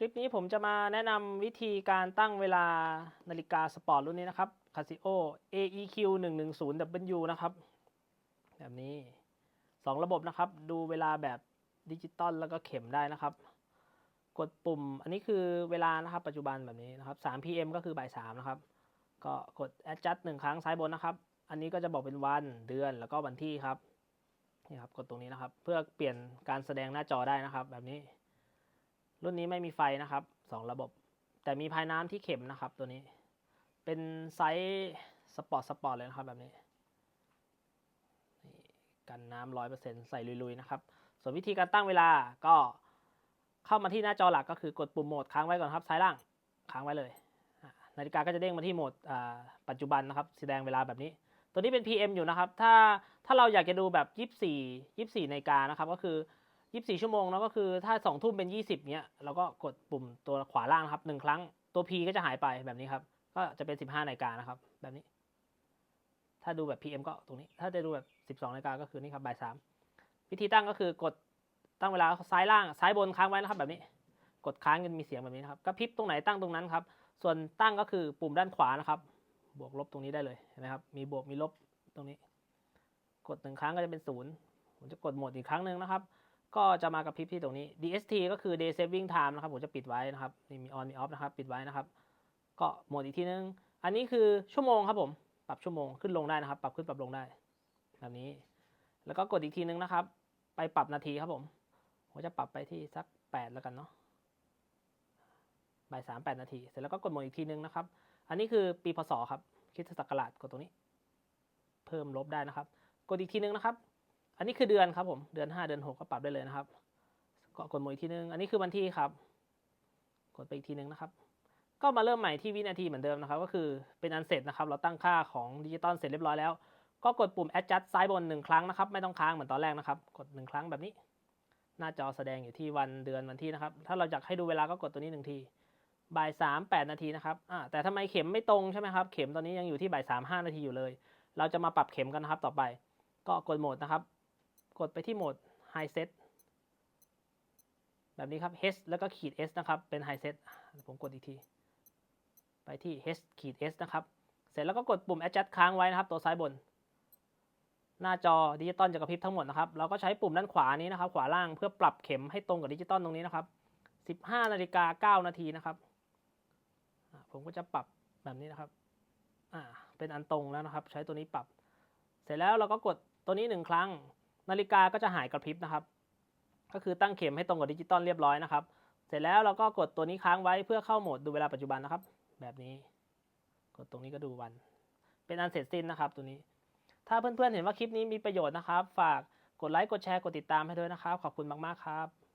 คลิปนี้ผมจะมาแนะนำวิธีการตั้งเวลานาฬิกาสปอร์ตรุ่นนี้นะครับ Casio AEQ 1 1 0 W นะครับ แบบนี้ 2 ระบบนะครับ ดูเวลาแบบดิจิตอลแล้วก็เข็มได้นะครับ กดปุ่มอันนี้คือเวลานะครับ ปัจจุบันแบบนี้นะครับ 3 PM ก็คือบ่าย3นะครับ ก็กด adjust หนึ่งครั้งซ้ายบนนะครับ อันนี้ก็จะบอกเป็นวันเดือนแล้วก็วันที่ครับ นี่ครับ กดตรงนี้นะครับ เพื่อเปลี่ยนการแสดงหน้าจอได้นะครับ แบบนี้ รุ่นนี้ไม่มีไฟนะครับสองระบบ แต่มีพายน้ำที่เข็มนะครับตัวนี้ เป็นไซส์สปอร์ตสปอร์ตเลยนะครับแบบนี้กันน้ำร้อยเปอร์เซ็นใส่ลุยๆนะครับ ส่วนวิธีการตั้งเวลาก็เข้ามาที่หน้าจอหลักก็คือกดปุ่มโหมดค้างไว้ก่อนครับซ้ายล่างค้างไว้เลย นาฬิกาก็จะเด้งมาที่โหมดปัจจุบันนะครับแสดงเวลาแบบนี้ ตัวนี้เป็น PM อยู่นะครับ ถ้าถ้าเราอยากจะดูแบบ 24 24นาฬิกานะครับ ก็คือ 24 ชั่วโมงเนาะก็คือถ้า 2 ทุ่มเป็น 20เนี้ยเราก็กดปุ่มตัวขวาล่างนะครับหนึ่งครั้งตัว P ก็จะหายไปแบบนี้ครับ ก็จะเป็น 15นาฬิกานะครับ แบบนี้ ถ้าดูแบบ PM ก็ตรงนี้ ถ้าจะดูแบบ 12นาฬิกาก็คือนี่ครับบ่ายสามวิธีตั้งก็คือกดตั้งเวลาซ้ายล่างซ้ายบนค้างไว้นะครับแบบนี้ กดค้างจนมีเสียงแบบนี้นะครับกระพริบตรงไหนตั้งตรงนั้นครับ ส่วนตั้งก็คือปุ่มด้านขวานะครับ บวกลบตรงนี้ได้เลยเห็นไหมครับมีบวกมีลบตรงนี้ กดหนึ่งครั้งก็จะเป็นศูนย์ผมจะกดโหมดอีกครั้งหนึ่งนะครับ ก็จะมากระพริบที่ตรงนี้ DST ก็คือ Day Saving Time นะครับ ผมจะปิดไว้นะครับ นี่มี on มี off นะครับ ปิดไว้นะครับ ก็โหมดอีกทีนึง อันนี้คือชั่วโมงครับผม ปรับชั่วโมงขึ้นลงได้นะครับ ปรับขึ้นปรับลงได้ แบบนี้ แล้วก็กดอีกทีนึงนะครับ ไปปรับนาทีครับผม ผมจะปรับไปที่สัก 8 แล้วกันเนาะบ่ายสามแปดนาที เสร็จแล้วก็กดโหมดอีกทีนึงนะครับ อันนี้คือปีพศครับ คิดศักราชกดตรงนี้ เพิ่มลบได้นะครับ กดอีกทีนึงนะครับ อันนี้คือเดือนครับผม เดือน 5 เดือน 6 ก็ปรับได้เลยนะครับ ก็กดโหมดอีกทีนึง อันนี้คือวันที่ครับ กดไปอีกทีนึงนะครับ ก็มาเริ่มใหม่ที่วินาทีเหมือนเดิมนะครับ ก็คือเป็นอันเสร็จนะครับ เราตั้งค่าของดิจิตอลเสร็จเรียบร้อยแล้ว ก็กดปุ่ม adjust ซ้ายบนหนึ่งครั้งนะครับ ไม่ต้องค้างเหมือนตอนแรกนะครับ กดหนึ่งครั้งแบบนี้ หน้าจอแสดงอยู่ที่วันเดือนวันที่นะครับ ถ้าเราอยากให้ดูเวลาก็กดตัวนี้หนึ่งที บ่ายสามแปดนาทีนะครับอ่าแต่ทำไมเข็มไม่ตรงใช่ไหมครับ เข็มตอนนี้ยังอยู่ที่บ่ายสามห้านาทีอยู่เลย เราจะมาปรับเข็มกันนะครับต่อไป ก็กดโหมดนะครับ กดไปที่โหมด High Set แบบนี้ครับ H แล้วก็ขีด S นะครับ เป็น High Set ผมกดอีกที ไปที่ H ขีด S นะครับ เสร็จแล้วก็กดปุ่ม Adjust ค้างไว้นะครับ ตัวซ้ายบน หน้าจอดิจิตอลจะกระพริบทั้งหมดนะครับ เราก็ใช้ปุ่มด้านขวานี้นะครับ ขวาล่างเพื่อปรับเข็มให้ตรงกับดิจิตอลตรงนี้นะครับ 15นาฬิกา9นาทีนะครับ ผมก็จะปรับแบบนี้นะครับ เป็นอันตรงแล้วนะครับ ใช้ตัวนี้ปรับ เสร็จแล้วเราก็กดตัวนี้หนึ่งครั้ง นาฬิกาก็จะหายกระพริบนะครับ ก็คือตั้งเข็มให้ตรงกับดิจิตอลเรียบร้อยนะครับ เสร็จแล้วเราก็กดตัวนี้ค้างไว้เพื่อเข้าโหมดดูเวลาปัจจุบันนะครับ แบบนี้ กดตรงนี้ก็ดูวัน เป็นอันเสร็จสิ้นนะครับ ตัวนี้ ถ้าเพื่อนๆเห็นว่าคลิปนี้มีประโยชน์นะครับ ฝากกดไลค์กดแชร์กดติดตามให้ด้วยนะครับ ขอบคุณมากๆครับ